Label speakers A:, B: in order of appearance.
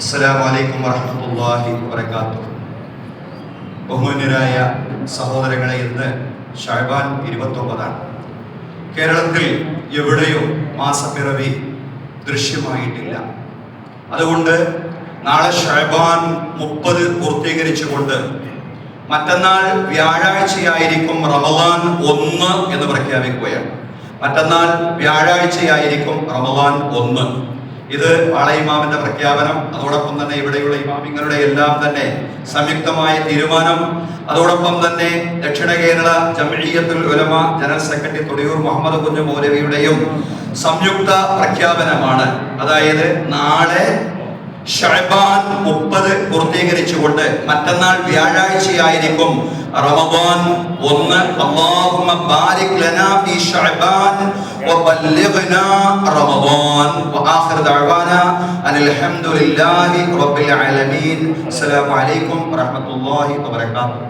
A: അസ്സലാമു അലൈക്കും വറഹ്മത്തുള്ളാഹി വബറകാതുഹു. ബഹുമാന്യരായ സഹോദരങ്ങളെ ഇന്ന് ഷാബാൻ ഇരുപത്തൊമ്പതാണ്. കേരളത്തിൽ എവിടെയോ മാസപ്പിറവി ദൃശ്യമായിട്ടില്ല. അതുകൊണ്ട് നാളെ ഷാബാൻ മുപ്പത് പൂർത്തീകരിച്ചുകൊണ്ട് മറ്റന്നാൾ വ്യാഴാഴ്ചയായിരിക്കും റമദാൻ ഒന്ന് എന്ന് പ്രഖ്യാപിക്കുകയാണ്. മറ്റന്നാൾ വ്യാഴാഴ്ചയായിരിക്കും റമദാൻ ഒന്ന്. ഇത് പാളയിമാമിന്റെ പ്രഖ്യാപനം അതോടൊപ്പം തന്നെ ഇവിടെയുള്ള ഇമാമിങ്ങളുടെ എല്ലാം തന്നെ സംയുക്തമായ തീരുമാനം. അതോടൊപ്പം തന്നെ ദക്ഷിണ കേരള ജമിഴിയത്തുൽ ഉലമ ജനറൽ സെക്രട്ടറി തൊടിയൂർ മുഹമ്മദ് കുഞ്ഞു മൗലവിയുടെയും സംയുക്ത പ്രഖ്യാപനമാണ്. അതായത് നാളെ ഷഅബാൻ മുപ്പത് പൂർത്തീകരിച്ചുകൊണ്ട് മറ്റന്നാൾ വ്യാഴാഴ്ചയായിരിക്കും റമദാൻ ഒന്ന്. അല്ലാഹുമ്മ ബാരിക് ലനാ ഫീ ഷഅബാൻ വബല്ലിഗ്നാ റമദാൻ. വആഖിർ ദഅവാനാ അനിൽ ഹംദുലില്ലാഹി റബ്ബിൽ ആലമീൻ. അസ്സലാമു അലൈക്കും വറഹ്മത്തുള്ളാഹി വബറകാതുഹു.